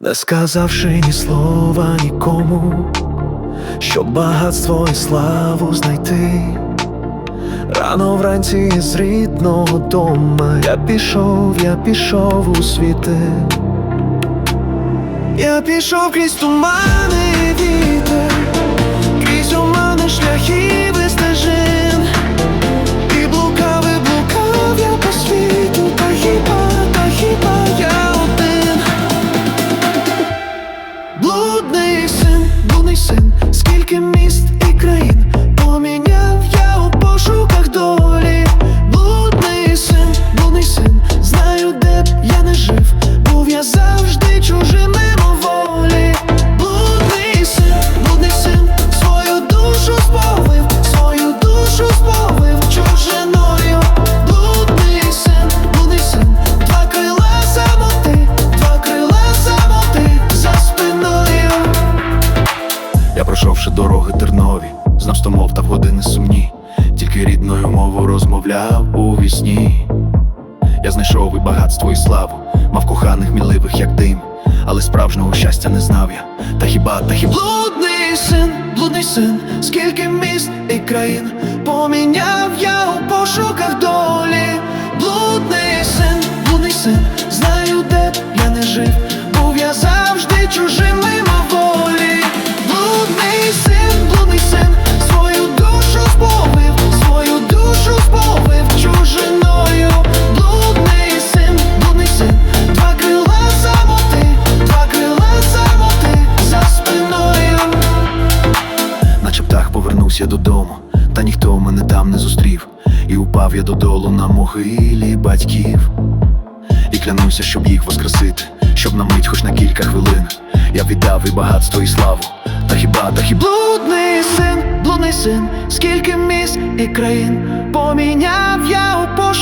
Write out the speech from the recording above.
не сказавши ні слова нікому, щоб багатство і славу знайти. Рано вранці з рідного дома я пішов, я пішов у світи. Я пішов крізь тумани вітер, крізь омани шляхів і син, скільки міст дороги тернові, знав сто мов та в години сумні, тільки рідною мовою розмовляв у вісні. Я знайшов і багатство, і славу, мав коханих міливих, як дим, але справжнього щастя не знав я. Та хіба, та хіба блудний син, блудний син, скільки міст і країн поміняв я у пошуках долі. Повернувся додому, та ніхто мене там не зустрів. І упав я додолу на могилі батьків. І клянуся, щоб їх воскресити, щоб на мить, хоч на кілька хвилин. Я віддав і багатство, і славу. Та хіба, та хіба Блудний син, блудний син, скільки міст і країн поміняв я у.